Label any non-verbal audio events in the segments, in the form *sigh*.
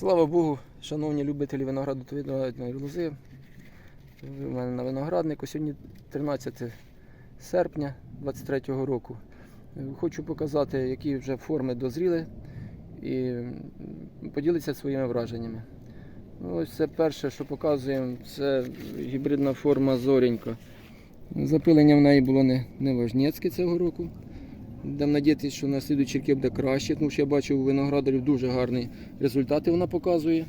Слава Богу, шановні любителі винограду та виноградної лози. Ви в мене на винограднику. Сьогодні 13 серпня 2023 року. Хочу показати, які вже форми дозріли і поділитися своїми враженнями. Ну, Ось це перше, що показуємо, це гібридна форма зоренька. Запилення в неї було не, не важнєцьке цього року. Будемо надіятися, що на слідуючі роки буде краще, тому що я бачу у виноградарів дуже гарні результати вона показує.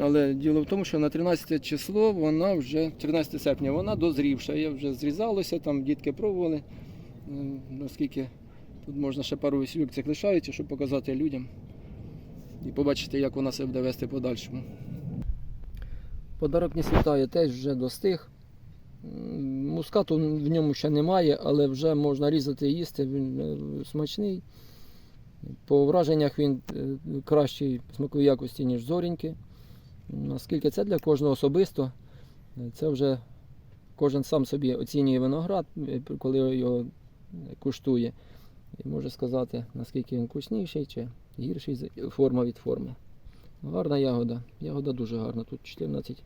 Але діло в тому, що на 13 число вона вже 13 серпня вона дозрівша. Я вже зрізалося, там дітки пробували. Наскільки тут можна ще пару весілюк цих лишається, щоб показати людям і побачити, як вона себе буде вести подальшому. Подарок не світає теж вже достиг. Мускату в ньому ще немає, але вже можна різати і їсти. Він е, смачний. По враженнях він е, кращий в смаковій якості, ніж зоріньки. Наскільки це для кожного особисто, е, це вже кожен сам собі оцінює виноград, коли його куштує. І може сказати, наскільки він вкусніший чи гірший форма від форми. Гарна ягода. Ягода дуже гарна. Тут 14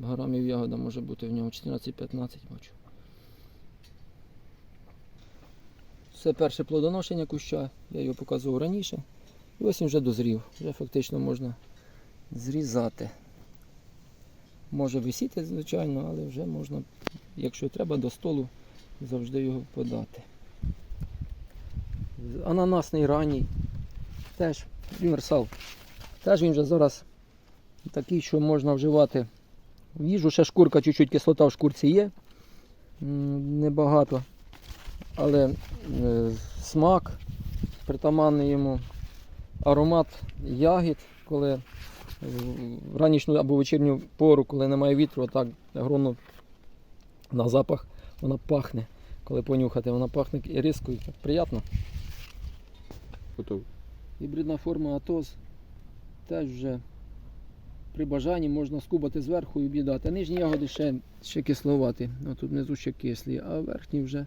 грамів ягода може бути в ньому 14-15 бачу. Це перше плодоношення куща, я його показував раніше. І ось він вже дозрів. Вже фактично можна зрізати. Може висіти, звичайно, але вже можна, якщо треба, до столу завжди його подати. Ананасний ранній. Теж універсал. Теж він вже зараз такий, що можна вживати їжу. Ще шкурка, чуть-чуть кислота в шкурці є. Небагато. Але е, смак притаманний йому, аромат ягід, коли в ранішню або вечірню пору, коли немає вітру, так грону на запах вона пахне. Коли понюхати, вона пахне і різко, і приємно. Готов. Гібридна форма Атос теж вже при бажанні можна скубати зверху і об'їдати. Нижні ягоди ще, ще кисловаті. Ну, тут внизу ще кислі, а верхні вже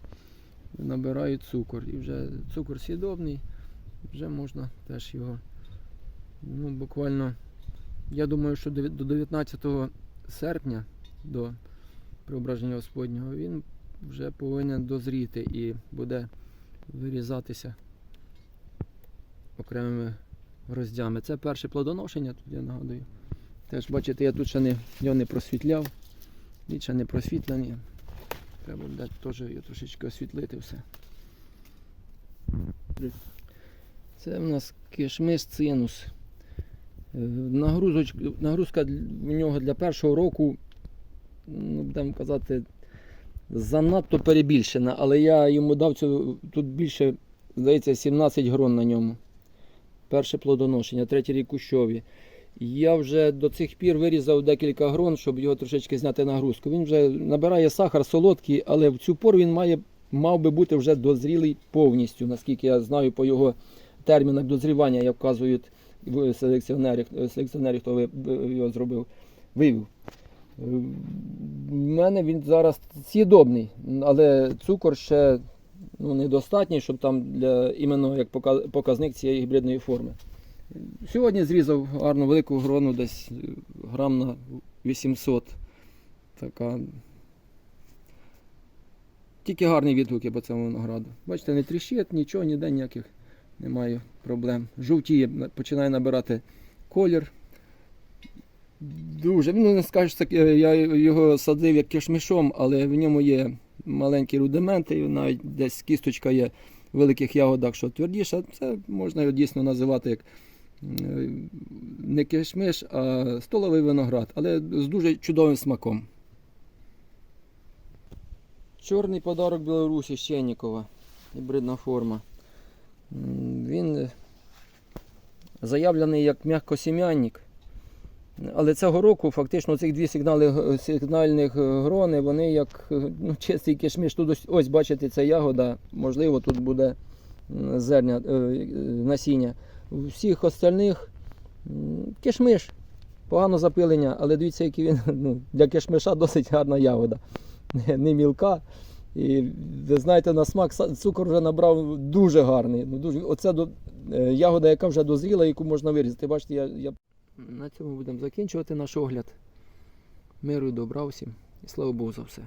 набирають цукор. І вже цукор сідобний, вже можна теж його. Ну, буквально, я думаю, що до 19 серпня, до преображення Господнього, він вже повинен дозріти і буде вирізатися окремими гроздями. Це перше плодоношення, тут я нагадую. Теж бачите, я тут ще не, його не просвітляв. Ще не просвітлений. Треба буде теж його трошечки освітлити все. Це в нас кишмиш цинус. Е, Нагрузоч, нагрузка в нього для першого року, ну, будемо казати, занадто перебільшена, але я йому дав цю, тут більше, здається, 17 грон на ньому перше плодоношення, третій рік кущові. Я вже до цих пір вирізав декілька грон, щоб його трошечки зняти нагрузку. Він вже набирає сахар солодкий, але в цю пору він має, мав би бути вже дозрілий повністю, наскільки я знаю по його термінах дозрівання, як вказують в селекціонері, селекціонері хто його зробив, вивів. Е, В мене він зараз сідобний, але цукор ще ну, недостатній, щоб там для іменно як показник цієї гібридної форми. Сьогодні зрізав гарну велику грону, десь е, грам на 800. Така. Тільки гарні відгуки по цьому винограду. Бачите, не тріщить, нічого, ніде ніяких немає проблем. Жовтіє, починає набирати колір. Дуже, ну не скажеш, е, я його садив як кишмишом, але в ньому є маленькі рудименти, навіть десь кісточка є в великих ягодах, що твердіша. Це можна його дійсно називати як не кишмиш, а столовий виноград, але з дуже чудовим смаком. Чорний подарок Білорусі Щеннікова, гібридна форма. Він е, заявлений як м'якосім'янник. Але цього року фактично цих дві сигнали, сигнальних е, грони, вони як е, ну, чистий кишміш. Тут ось, ось бачите, ця ягода, можливо, тут буде зерня, е, е, насіння. У всіх остальних кишмиш, погано запилення, але дивіться, який він *laughs* ну, для кишмиша досить гарна ягода. Не, мілка. І ви знаєте, на смак цукор вже набрав дуже гарний. Ну, дуже, оце до, е, ягода, яка вже дозріла, яку можна вирізати. Бачите, я, я На цьому будемо закінчувати наш огляд. Миру добра всім. І слава Богу за все.